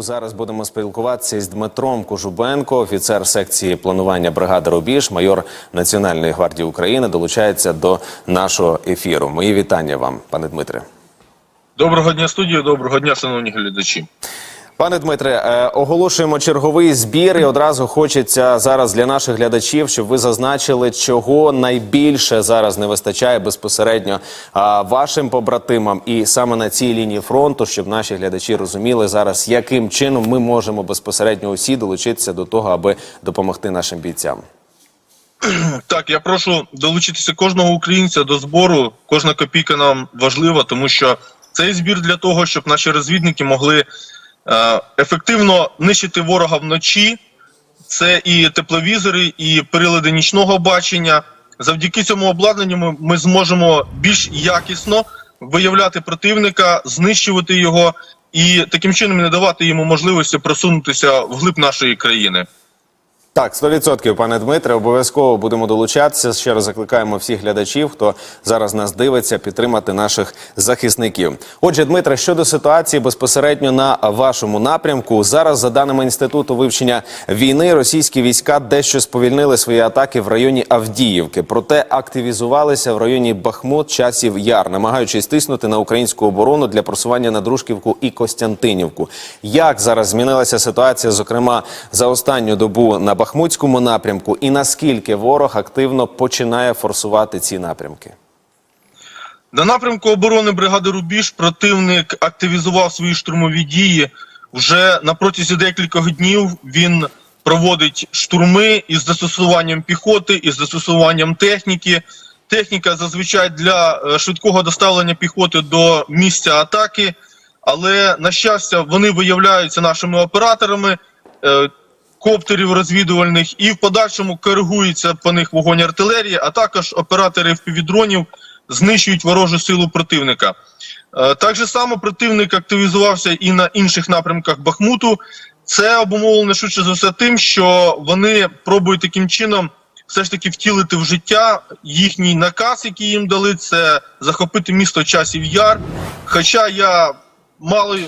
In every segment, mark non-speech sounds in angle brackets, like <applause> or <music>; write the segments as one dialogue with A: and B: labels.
A: Зараз будемо спілкуватися з Дмитром Кожубенко, офіцер секції планування бригади Рубіж, майор Національної гвардії України, долучається до нашого ефіру. Мої вітання вам, пане Дмитре.
B: Доброго дня, студія. Доброго дня, шановні глядачі.
A: Пане Дмитре, е, оголошуємо черговий збір, і одразу хочеться зараз для наших глядачів, щоб ви зазначили, чого найбільше зараз не вистачає безпосередньо вашим побратимам, і саме на цій лінії фронту, щоб наші глядачі розуміли зараз, яким чином ми можемо безпосередньо усі долучитися до того, аби допомогти нашим бійцям. <clears throat>
B: Так, я прошу долучитися кожного українця до збору. Кожна копійка нам важлива, тому що цей збір для того, щоб наші розвідники могли е, ефективно нищити ворога вночі. Це і тепловізори, і прилади нічного бачення. Завдяки цьому обладнанню ми, ми зможемо більш якісно виявляти противника, знищувати його і таким чином не давати йому можливості просунутися вглиб нашої країни.
A: Так, 100%, пане Дмитре, обов'язково будемо долучатися. Ще раз закликаємо всіх глядачів, хто зараз нас дивиться, підтримати наших захисників. Отже, Дмитре, щодо ситуації безпосередньо на вашому напрямку, зараз, за даними інституту вивчення війни, російські війська дещо сповільнили свої атаки в районі Авдіївки, проте активізувалися в районі Бахмут, часів яр, намагаючись тиснути на українську оборону для просування на Дружківку і Костянтинівку. Як зараз змінилася ситуація, зокрема за останню добу на Бахмутському напрямку, і наскільки ворог активно починає форсувати ці напрямки?
B: На напрямку оборони бригади Рубіж противник активізував свої штурмові дії. Вже на протязі декількох днів він проводить штурми із застосуванням піхоти, із застосуванням техніки. Техніка зазвичай для е, швидкого доставлення піхоти до місця атаки, але на щастя вони виявляються нашими операторами. Коптерів розвідувальних і в подальшому коригується по них вогонь артилерії, а також оператори впівдронів знищують ворожу силу противника. Е, Так же само противник активізувався і на інших напрямках Бахмуту. Це обумовлено швидше за все тим, що вони пробують таким чином все ж таки втілити в життя їхній наказ, який їм дали, це захопити місто часів яр. Хоча я мало,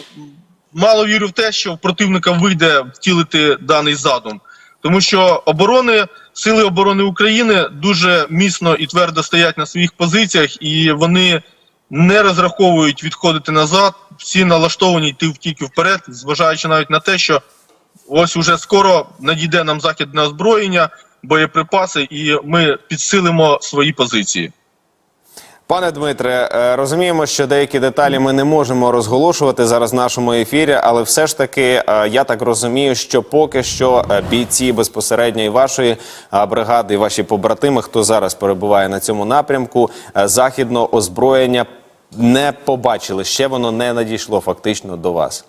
B: мало вірю в те, що в противника вийде втілити даний задум. Тому що оборони, сили оборони України дуже міцно і твердо стоять на своїх позиціях, і вони не розраховують відходити назад. Всі налаштовані йти тільки вперед, зважаючи навіть на те, що ось уже скоро надійде нам західне озброєння, боєприпаси, і ми підсилимо свої позиції.
A: Пане Дмитре, е, розуміємо, що деякі деталі ми не можемо розголошувати зараз в нашому ефірі, але все ж таки е, я так розумію, що поки що е, бійці безпосередньо і вашої бригади, і ваші побратими, хто зараз перебуває на цьому напрямку, західного озброєння не побачили. Ще воно не надійшло фактично до вас.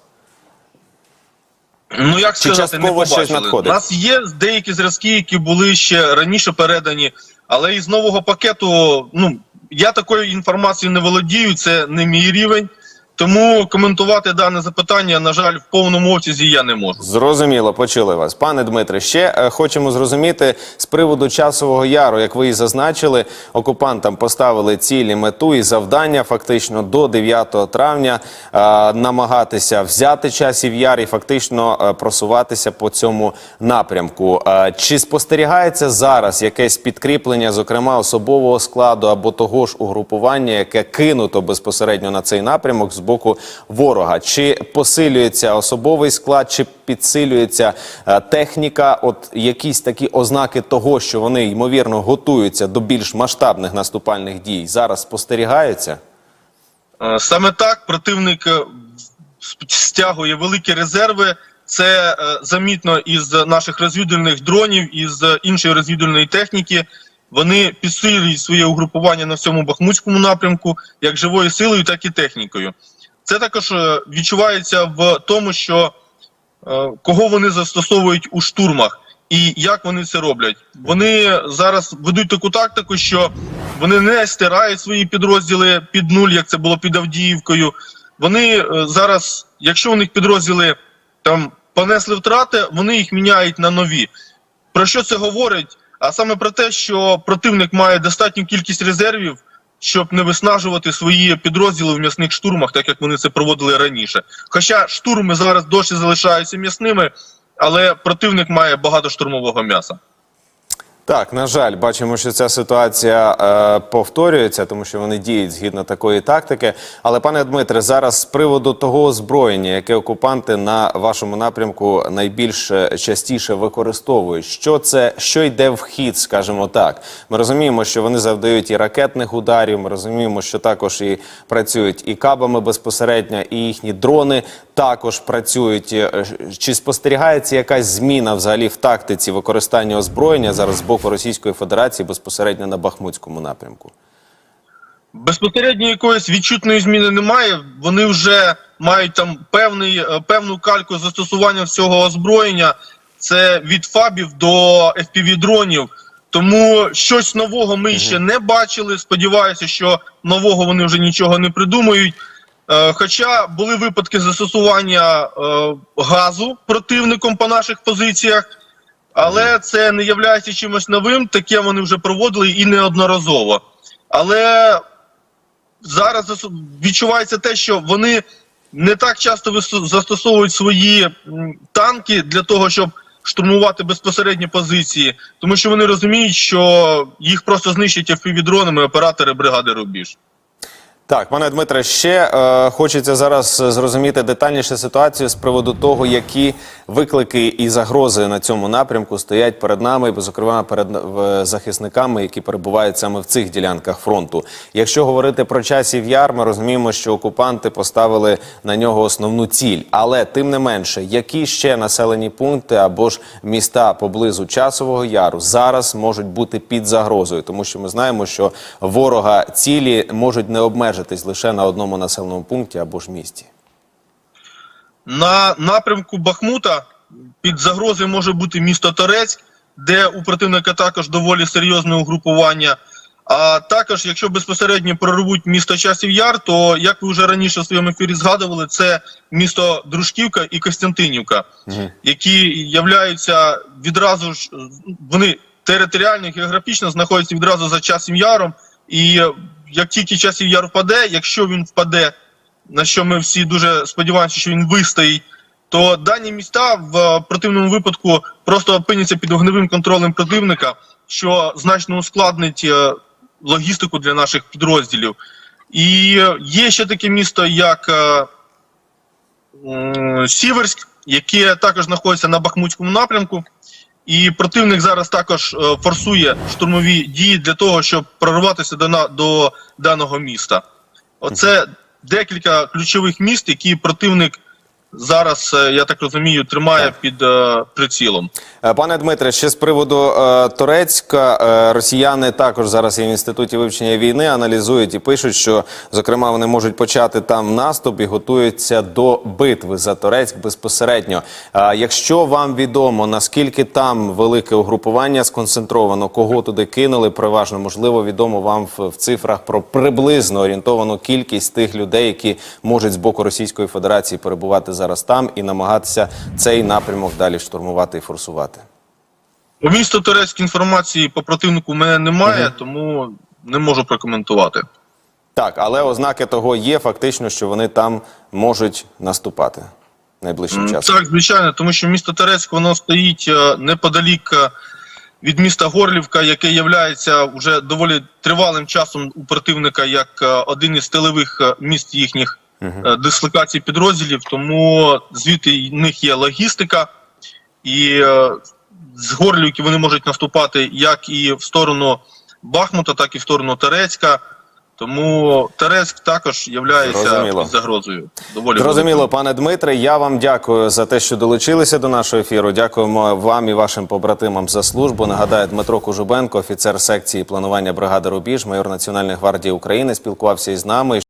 B: Ну як
A: Чи
B: сказати, не побачили. У нас є деякі зразки, які були ще раніше передані, але із нового пакету, ну я такою інформацією не володію, це не мій рівень. Тому коментувати дане запитання, на жаль, в повному обсязі я не можу.
A: Зрозуміло, почули вас. Пане Дмитре, ще е, хочемо зрозуміти з приводу часового яру, як ви і зазначили, окупантам поставили цілі мету і завдання фактично до 9 травня е, намагатися взяти часів яр і фактично е, просуватися по цьому напрямку. Е, чи спостерігається зараз якесь підкріплення, зокрема особового складу або того ж угрупування, яке кинуто безпосередньо на цей напрямок боку ворога? Чи посилюється особовий склад, чи підсилюється е, техніка? От якісь такі ознаки того, що вони ймовірно готуються до більш масштабних наступальних дій, зараз спостерігаються?
B: Е, Саме так противник е, стягує великі резерви. Це замітно із наших розвідувальних дронів, із іншої розвідувальної техніки. Вони підсилюють своє угрупування на всьому бахмутському напрямку, як живою силою, так і технікою. Це також е, відчувається в тому, що е, кого вони застосовують у штурмах і як вони це роблять. Вони зараз ведуть таку тактику, що вони не стирають свої підрозділи під нуль, як це було під Авдіївкою. Вони е, зараз, якщо у них підрозділи там понесли втрати, вони їх міняють на нові. Про що це говорить? А саме про те, що противник має достатню кількість резервів щоб не виснажувати свої підрозділи в м'ясних штурмах, так як вони це проводили раніше. Хоча штурми зараз досі залишаються м'ясними, але противник має багато штурмового м'яса.
A: Так, на жаль, бачимо, що ця ситуація е, повторюється, тому що вони діють згідно такої тактики. Але, пане Дмитре, зараз з приводу того озброєння, яке окупанти на вашому напрямку найбільш е, частіше використовують, що це що йде в хід, скажімо так. Ми розуміємо, що вони завдають і ракетних ударів. Ми розуміємо, що також і працюють і кабами безпосередньо, і їхні дрони також працюють. Е, Чи спостерігається якась зміна взагалі в тактиці використання озброєння зараз з боку Російської Федерації безпосередньо на Бахмутському напрямку?
B: Безпосередньо якоїсь відчутної зміни немає. Вони вже мають там певний, е, певну кальку застосування всього озброєння. Це від фабів до fpv дронів. Тому щось нового ми ще не бачили. Сподіваюся, що нового вони вже нічого не придумають. Е, Хоча були випадки застосування е, газу противником по наших позиціях, але це не є чимось новим. Таке вони вже проводили і неодноразово. Але зараз відчувається те, що вони не так часто застосовують свої танки для того, щоб штурмувати безпосередні позиції, тому що вони розуміють, що їх просто знищать FPV-дронами оператори бригади Рубіж.
A: Так, пане Дмитре, ще е, хочеться зараз зрозуміти детальніше ситуацію з приводу того, які виклики і загрози на цьому напрямку стоять перед нами, зокрема перед в- захисниками, які перебувають саме в цих ділянках фронту. Якщо говорити про часів яр, ми розуміємо, що окупанти поставили на нього основну ціль. Але тим не менше, які ще населені пункти або ж міста поблизу часового яру зараз можуть бути під загрозою, тому що ми знаємо, що ворога цілі можуть не обмежитись лише на одному населеному пункті або ж місті.
B: На напрямку Бахмута під загрозою може бути місто Торецьк, де у противника також доволі серйозне угрупування. А також, якщо безпосередньо прорвуть місто Часів Яр, то як ви вже раніше в своєму ефірі згадували, це місто Дружківка і Костянтинівка, які являються відразу ж вони територіально географічно знаходяться відразу за часів яром. І як тільки часів яр впаде, якщо він впаде, на що ми всі дуже сподіваємося, що він вистоїть, то дані міста в е, противному випадку просто опиняться під вогневим контролем противника, що значно ускладнить е, логістику для наших підрозділів. І є ще таке місто, як е, Сіверськ, яке також знаходиться на Бахмутському напрямку. І противник зараз також е, форсує штурмові дії для того, щоб прорватися до, на- до даного міста. Оце декілька ключових міст, які противник зараз, е, я так розумію, тримає під е, прицілом.
A: Е, Пане Дмитре, ще з приводу е, Турецька, е, росіяни також зараз є в інституті вивчення війни, аналізують і пишуть, що зокрема вони можуть почати там наступ і готуються до битви за Турецьк безпосередньо. Е, якщо вам відомо наскільки там велике угрупування сконцентровано, кого туди кинули, переважно можливо відомо вам в, в цифрах про приблизно орієнтовану кількість тих людей, які можуть з боку Російської Федерації перебувати зараз там і намагатися цей напрямок далі штурмувати і форсувати.
B: По місту Турецьк інформації по противнику в мене немає, тому не можу прокоментувати.
A: Так, але ознаки того є фактично, що вони там можуть наступати найближчим часом.
B: Так, звичайно, тому що місто Терецьк воно стоїть е, неподалік е, від міста Горлівка, яке є вже доволі тривалим часом у противника як е, один із тилових е, міст їхніх е, дислокацій підрозділів. Тому звідти в них є логістика, і е, з Горлівки вони можуть наступати як і в сторону Бахмута, так і в сторону Терецька. Тому Терецьк також є загрозою. Доволі
A: Зрозуміло, пане Дмитре. Я вам дякую за те, що долучилися до нашого ефіру. Дякуємо вам і вашим побратимам за службу. Нагадаю, Дмитро Кужубенко, офіцер секції планування бригади Рубіж, майор Національної гвардії України, спілкувався із нами.